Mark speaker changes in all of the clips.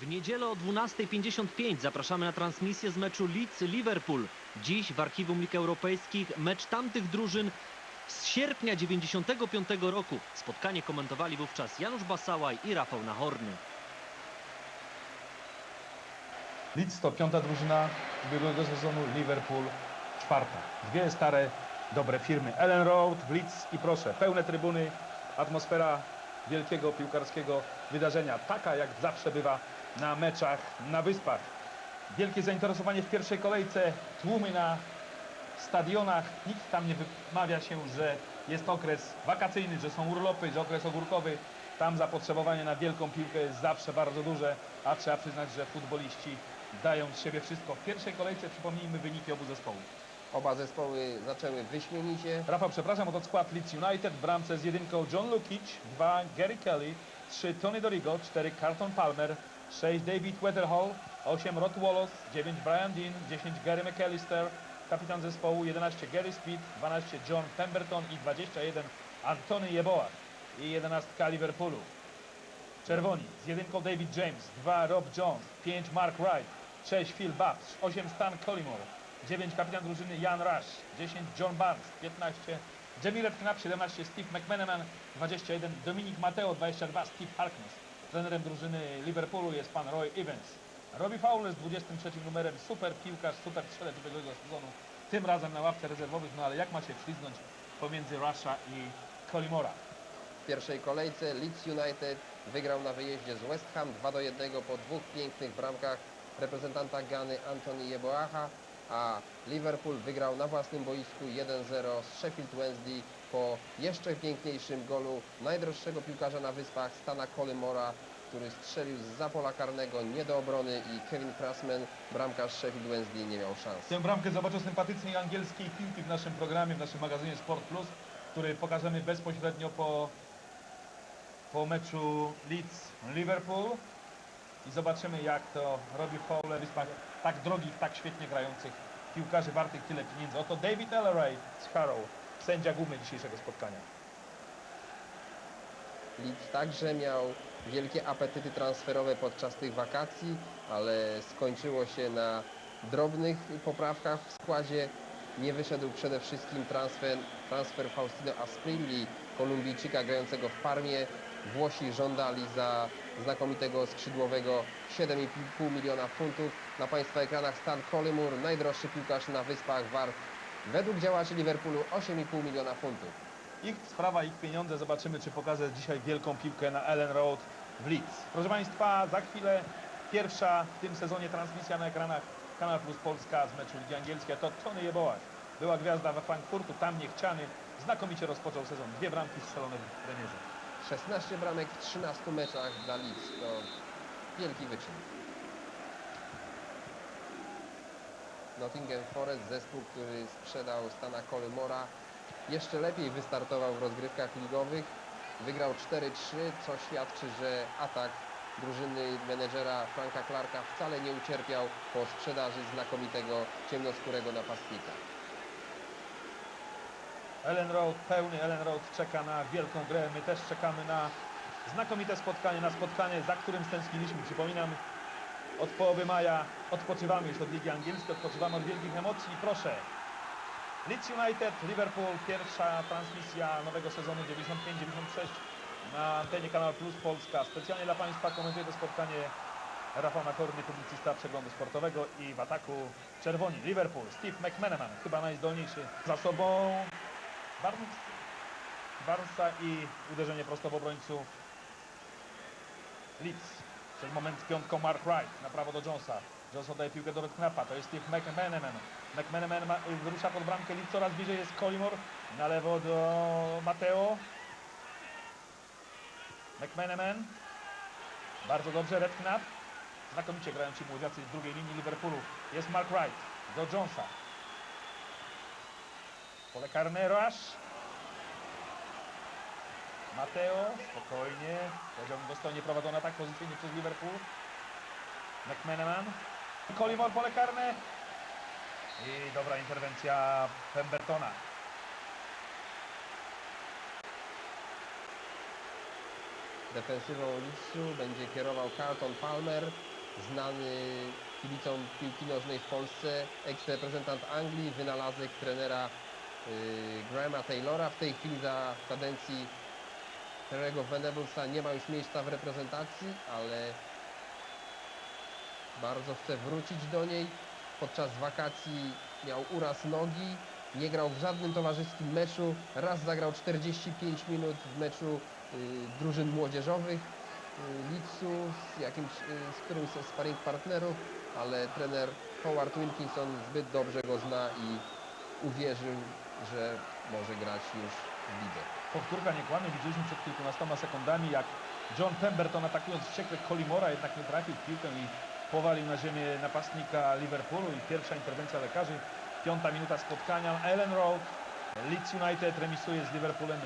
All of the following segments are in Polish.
Speaker 1: W niedzielę o 12.55 zapraszamy na transmisję z meczu Leeds-Liverpool. Dziś w archiwum lig europejskich mecz tamtych drużyn z sierpnia 95 roku. Spotkanie komentowali wówczas Janusz Basałaj i Rafał Nahorny.
Speaker 2: Leeds to piąta drużyna ubiegłego sezonu, Liverpool czwarta. Dwie stare, dobre firmy. Ellen Road w Leeds i proszę, pełne trybuny, atmosfera wielkiego piłkarskiego wydarzenia. Taka jak zawsze bywa na meczach na Wyspach. Wielkie zainteresowanie w pierwszej kolejce, tłumy na stadionach. Nikt tam nie wymawia się, że jest okres wakacyjny, że są urlopy, że okres ogórkowy. Tam zapotrzebowanie na wielką piłkę jest zawsze bardzo duże, a trzeba przyznać, że futboliści dają z siebie wszystko. W pierwszej kolejce przypomnijmy wyniki obu zespołów.
Speaker 3: Oba zespoły zaczęły wyśmienicie.
Speaker 2: Rafał, przepraszam, oto skład Leeds United w bramce z jedynką John Lukic, 2 Gary Kelly, 3 Tony Dorigo, 4 Carlton Palmer, 6 David Weatherhall, 8 Rod Wallace, 9 Brian Dean, 10 Gary McAllister, kapitan zespołu 11 Gary Speed, 12 John Pemberton i 21 Antony Jeboa i 11 Liverpoolu. Czerwoni z jedynką David James, 2 Rob Jones, 5 Mark Wright, 6 Phil Babs, 8 Stan Collymore, 9 kapitan drużyny Jan Rush, 10 John Barnes, 15 Jamie Redknapp, 17 Steve McManaman, 21 Dominik Mateo, 22 Steve Harkness. Trenerem drużyny Liverpoolu jest pan Roy Evans. Robbie Fowler z 23 numerem, super piłkarz, super strzelec ubiegłego sezonu, tym razem na ławce rezerwowych, no ale jak ma się wślizgnąć pomiędzy Rusha i Collymora?
Speaker 3: W pierwszej kolejce Leeds United wygrał na wyjeździe z West Ham 2 do 1 po dwóch pięknych bramkach reprezentanta Gany Antoni Jeboacha, a Liverpool wygrał na własnym boisku 1-0 z Sheffield Wednesday po jeszcze piękniejszym golu najdroższego piłkarza na wyspach Stana Collymora, który strzelił z pola karnego nie do obrony i Kevin Pressman, bramkarz Sheffield Wednesday nie miał szans.
Speaker 2: Tę bramkę zobaczę sympatycznej angielskiej piłki w naszym programie, w naszym magazynie Sport Plus, który pokażemy bezpośrednio po, po meczu Leeds-Liverpool i zobaczymy jak to robi Fowler w wyspach tak drogich, tak świetnie grających piłkarzy wartych tyle pieniędzy. Oto David Elleray z Harrow, sędzia główny dzisiejszego spotkania.
Speaker 3: Leeds także miał wielkie apetyty transferowe podczas tych wakacji, ale skończyło się na drobnych poprawkach w składzie. Nie wyszedł przede wszystkim transfer, transfer Faustino Asprilli, Kolumbijczyka grającego w Parmie. Włosi żądali za znakomitego skrzydłowego 7,5 miliona funtów. Na Państwa ekranach Stan Collymore, najdroższy piłkarz na Wyspach wart według działaczy Liverpoolu 8,5 miliona funtów.
Speaker 2: Ich sprawa, ich pieniądze. Zobaczymy, czy pokaże dzisiaj wielką piłkę na Ellen Road w Leeds. Proszę Państwa, za chwilę pierwsza w tym sezonie transmisja na ekranach Kanal Plus Polska z meczu Ligi Angielskiej. To Tony Jebołak. Była gwiazda we Frankfurtu, tam niechciany. Znakomicie rozpoczął sezon. Dwie bramki strzelone w premierze.
Speaker 3: 16 bramek w 13 meczach dla Leeds to wielki wyczyn. Nottingham Forest, zespół, który sprzedał Stana Collymora, jeszcze lepiej wystartował w rozgrywkach ligowych. Wygrał 4-3, co świadczy, że atak drużyny menedżera Franka Clarka wcale nie ucierpiał po sprzedaży znakomitego ciemnoskórego napastnika.
Speaker 2: Ellen Road, pełny Ellen Road czeka na wielką grę. My też czekamy na znakomite spotkanie, na spotkanie, za którym stęskniliśmy. Przypominam, od połowy maja odpoczywamy już od Ligi Angielskiej, odpoczywamy od wielkich emocji. I proszę, Leeds United, Liverpool, pierwsza transmisja nowego sezonu 95-96 na antenie Kanal Plus Polska. Specjalnie dla Państwa komentuje to spotkanie Rafał Nakorny, publicysta przeglądu sportowego i w ataku czerwoni Liverpool, Steve McManaman, chyba najzdolniejszy za sobą Barnesa i uderzenie prosto w obrońców Leeds. Przed moment piątką Mark Wright na prawo do Jonesa. Jones oddaje piłkę do Redknappa, to jest Steve McManaman. McManaman ma, wyrusza pod bramkę Leeds, coraz bliżej jest Collymore. Na lewo do Mateo. McManaman. Bardzo dobrze, Redknapp. Znakomicie grają ci młodziacy z drugiej linii Liverpoolu. Jest Mark Wright do Jonesa. Pole karne Rush. Mateo, spokojnie. Powiedziałbym dostojnie prowadzona tak pozycyjnie przez Liverpool. McManaman. Collymore, pole karne. I dobra interwencja Pembertona.
Speaker 3: Defensywą Leedsu będzie kierował Carlton Palmer, znany kibicom piłki nożnej w Polsce, eks-reprezentant Anglii, wynalazek trenera Grahama Taylora. W tej chwili za kadencji Terry'ego Venablesa nie ma już miejsca w reprezentacji, ale bardzo chce wrócić do niej. Podczas wakacji miał uraz nogi, nie grał w żadnym towarzyskim meczu. Raz zagrał 45 minut w meczu y, drużyn młodzieżowych y, Leedsu z, jakimś, y, z którymś ze sparring partnerów, ale trener Howard Wilkinson zbyt dobrze go zna i uwierzył, że może grać już w lidze.
Speaker 2: Powtórka nie kłamie, widzieliśmy przed kilkunastoma sekundami, jak John Pemberton atakując wściekle Colimora jednak nie trafił w piłkę i powalił na ziemię napastnika Liverpoolu i pierwsza interwencja lekarzy. Piąta minuta spotkania. Ellen Road, Leeds United remisuje z Liverpoolem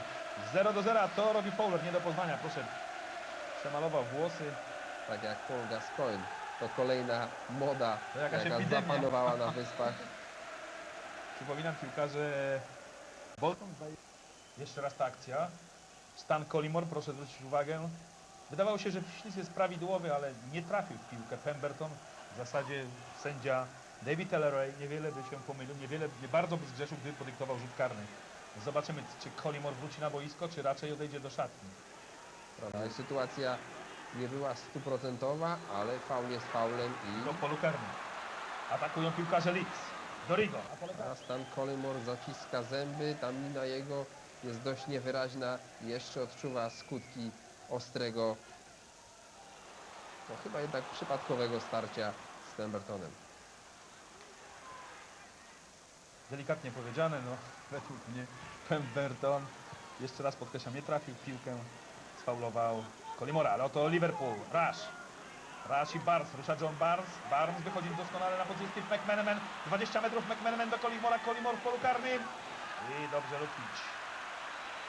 Speaker 2: 0 do 0. To robi Fowler, nie do poznania. Proszę, przemalował włosy.
Speaker 3: Tak jak Paul Gascoigne. To kolejna moda,
Speaker 2: To
Speaker 3: jaka zapanowała na wyspach.
Speaker 2: Przypominam piłkarze Bolton. Jeszcze raz ta akcja. Stan Colimore, proszę zwrócić uwagę. Wydawało się, że ślizg jest prawidłowy, ale nie trafił w piłkę Pemberton. W zasadzie sędzia David Elleray niewiele by się pomylił, niewiele, nie bardzo by zgrzeszył, gdyby podyktował rzut karny. Zobaczymy, czy Colimore wróci na boisko, czy raczej odejdzie do szatni.
Speaker 3: Prawda? Sytuacja nie była stuprocentowa, ale faul jest faulem i
Speaker 2: polu karnym. Atakują piłkarze Leeds. Dorigo. A
Speaker 3: Stan Collymore zaciska zęby, ta mina jego jest dość niewyraźna i jeszcze odczuwa skutki ostrego, no chyba jednak przypadkowego starcia z Pembertonem.
Speaker 2: delikatnie powiedziane, no według mnie Pemberton, jeszcze raz podkreślam, nie trafił w piłkę, sfaulował Colimora, ale oto Liverpool, Rush, Rush i Barnes, rusza John Barnes, Barnes wychodzi doskonale na pozycję McManaman, 20 metrów McManaman do Colimora, Colimor w polu karnym i dobrze Lukic.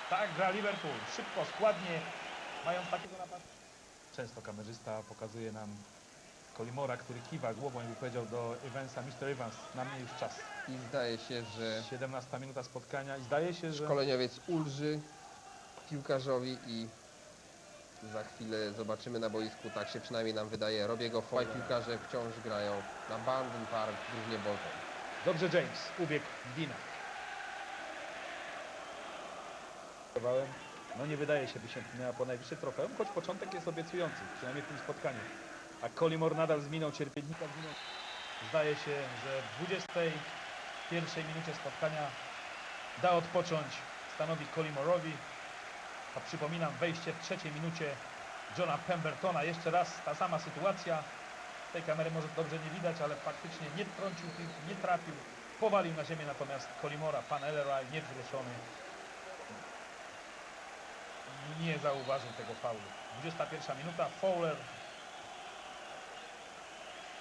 Speaker 2: Tak gra Liverpool, szybko, składnie, mając takiego napadu. Często kamerzysta pokazuje nam Colimora, który kiwa głową, jakby powiedział do Evansa, Mr. Evans, na mnie już czas.
Speaker 3: I zdaje się, że
Speaker 2: 17 minuta spotkania i zdaje się, że
Speaker 3: szkoleniowiec ulży piłkarzowi i za chwilę zobaczymy na boisku, tak się przynajmniej nam wydaje, Robiego Foy. Piłkarze wciąż grają na Bandon Park w drużynie Bolton.
Speaker 2: dobrze James ubiegł Dina. No nie wydaje się, by się miała po najwyższe trofeum, choć początek jest obiecujący, przynajmniej w tym spotkaniu. A Colimore nadal z miną cierpiednika. z miną- Zdaje się, że w 21 minucie spotkania da odpocząć stanowi Colimorowi. A przypominam, wejście w trzeciej minucie Johna Pembertona. Jeszcze raz ta sama sytuacja. Tej kamery może dobrze nie widać, ale faktycznie nie trącił piłki, nie trafił. Powalił na ziemię natomiast Colimora, pan Elleray niewzruszony. Nie zauważył tego faulu. 21 minuta, Fowler.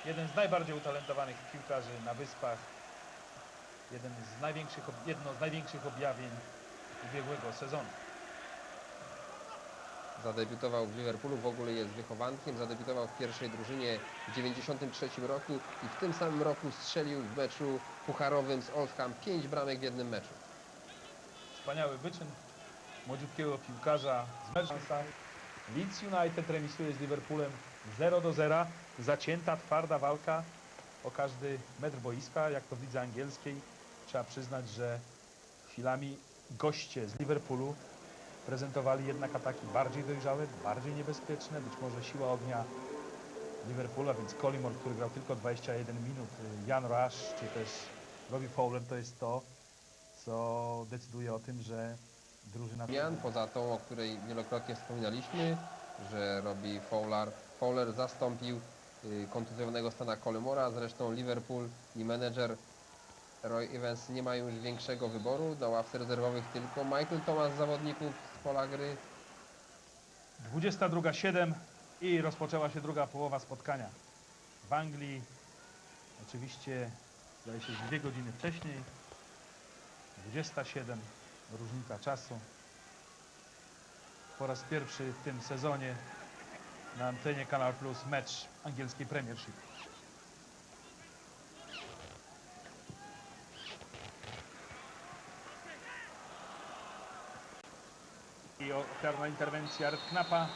Speaker 2: Jeden z najbardziej utalentowanych piłkarzy na wyspach. Jeden z największych, jedno z największych objawień ubiegłego sezonu.
Speaker 3: Zadebiutował w Liverpoolu, w ogóle jest wychowankiem, zadebiutował w pierwszej drużynie w 93 roku i w tym samym roku strzelił w meczu pucharowym z Oldham 5 bramek w jednym meczu.
Speaker 2: Wspaniały wyczyn młodziutkiego piłkarza z Merseyside. Leeds United remisuje z Liverpoolem 0 do 0. Zacięta, twarda walka o każdy metr boiska, jak to w lidze angielskiej. Trzeba przyznać, że chwilami goście z Liverpoolu prezentowali jednak ataki bardziej dojrzałe, bardziej niebezpieczne. Być może siła ognia Liverpoola, więc Colimore, który grał tylko 21 minut, Jan Rush, czy też Robbie Fowler, to jest to, co decyduje o tym, że drużyna...
Speaker 3: Zmian, poza tą, o której wielokrotnie wspominaliśmy, że robi Fowler. Fowler zastąpił y, kontuzjowanego Stana Collymora, zresztą Liverpool i menedżer Roy Evans nie mają już większego wyboru, na ławce rezerwowych tylko Michael Thomas z zawodników pola gry.
Speaker 2: 22.07 i rozpoczęła się druga połowa spotkania. W Anglii oczywiście zdaje się dwie godziny wcześniej. 27 różnica czasu. Po raz pierwszy w tym sezonie na antenie Kanal Plus mecz angielskiej Premiership. I ofiarna interwencja Red Knapa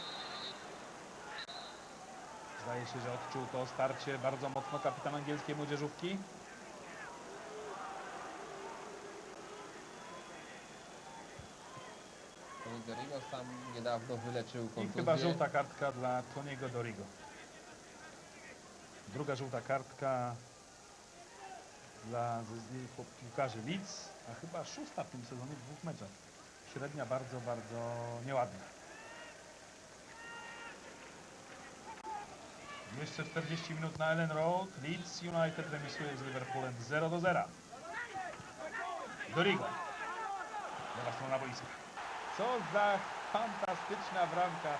Speaker 2: Zdaje się, że odczuł to starcie bardzo mocno kapitan angielskiej młodzieżówki.
Speaker 3: Tony Dorigo sam niedawno wyleczył
Speaker 2: I
Speaker 3: kontuzję.
Speaker 2: chyba żółta kartka dla Toniego Dorigo. Druga żółta kartka dla piłkarzy Leeds, a chyba szósta w tym sezonie w dwóch meczach. Średnia bardzo, bardzo nieładna. Jeszcze 40 minut na Ellen Road. Leeds United remisuje z Liverpoolem 0 do 0. Dorigo. Lewa strona boiska. Co za fantastyczna bramka.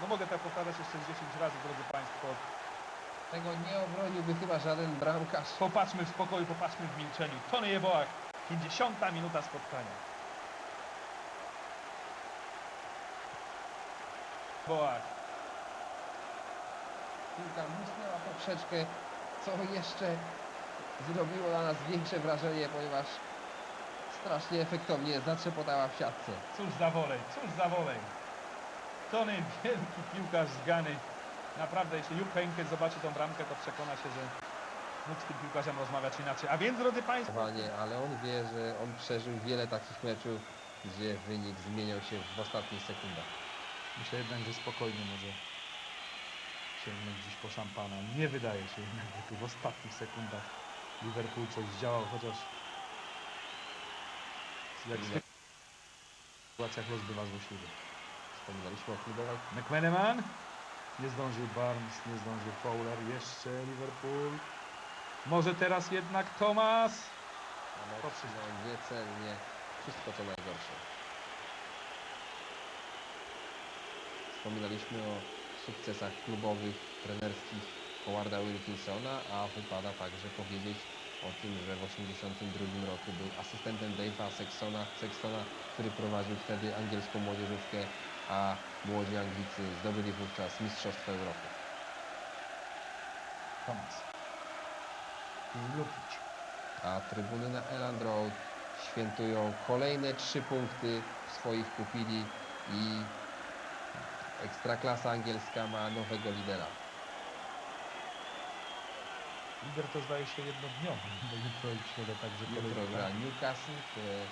Speaker 2: No mogę tak powtarzać jeszcze z 10 razy, drodzy Państwo.
Speaker 3: Tego nie obroniłby chyba żaden bramkarz.
Speaker 2: Popatrzmy w spokoju, popatrzmy w milczeniu. Tony Jeboak, 50 minuta spotkania. Boak.
Speaker 3: Piłka musnęła poprzeczkę, co jeszcze zrobiło na nas większe wrażenie, ponieważ strasznie efektownie zatrzepotała w siatce.
Speaker 2: Cóż za wolej, cóż za wolej. Tony, wielki piłkarz z Gany. Naprawdę, jeśli Jupp Heynckes zobaczy tą bramkę, to przekona się, że mógł z tym piłkarzem rozmawiać inaczej. A więc, drodzy Państwo,
Speaker 3: ale on wie, że on przeżył wiele takich meczów, gdzie wynik zmieniał się w ostatnich sekundach.
Speaker 2: Myślę jednak, że spokojnie może sięgnąć dziś po szampana. Nie wydaje się jednak, że tu w ostatnich sekundach Liverpool coś zdziałał, chociaż jak zwykle w sytuacjach los bywa złośliwy.
Speaker 3: Wspominaliśmy o klubowej
Speaker 2: McManaman, nie zdążył Barnes, nie zdążył Fowler, jeszcze Liverpool. Może teraz jednak Thomas.
Speaker 3: ale no, niecelnie wszystko co najgorsze. Wspominaliśmy o sukcesach klubowych, trenerskich Howarda Wilkinsona, a wypada także powiedzieć o tym, że w 1982 roku był asystentem Dave'a Sextona, Sextona, który prowadził wtedy angielską młodzieżówkę, a młodzi Anglicy zdobyli wówczas Mistrzostwo Europy.
Speaker 2: Thomas. Lukic.
Speaker 3: a trybuny na Elland Road świętują kolejne trzy punkty w swoich pupili i ekstraklasa angielska ma nowego lidera.
Speaker 2: Lider to zdaje się jednodniowy, bo jutro i w środę także
Speaker 3: Jutro
Speaker 2: kolejny
Speaker 3: gra
Speaker 2: mecz.
Speaker 3: Newcastle, które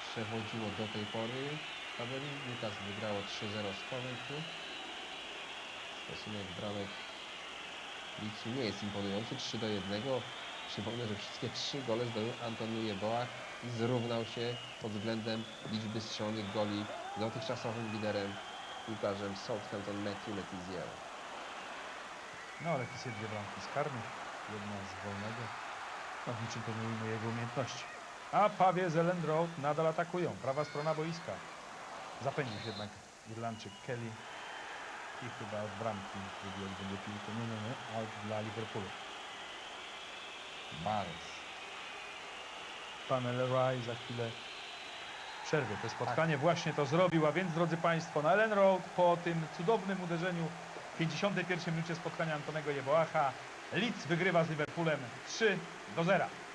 Speaker 3: przewodziło do tej pory tabeli. Newcastle wygrało 3-0 z Coventry. Stosunek bramek Leedsu nie jest imponujący, 3 do 1. Przypomnę, że wszystkie trzy gole zdobył Antoniu Jeboach i zrównał się pod względem liczby strzelonych goli z dotychczasowym liderem piłkarzem Southampton Matthew Letizier.
Speaker 2: No ale są dwie bramki z karnych, jedna z wolnego. No niczym to nie ujmuje jego umiejętności. A Pawie z Ellen Road nadal atakują. Prawa strona boiska. Zapędził się jednak Irlandczyk Kelly. I chyba od bramki wybiegł będzie piłkę. Nie, nie, nie. Out dla Liverpoolu.
Speaker 3: Barnes.
Speaker 2: Pan Elroy za chwilę przerwie to spotkanie. Właśnie to zrobił, a więc drodzy Państwo, na Ellen Road po tym cudownym uderzeniu w 51 minucie spotkania Antonego Jeboacha Leeds wygrywa z Liverpoolem 3 do 0.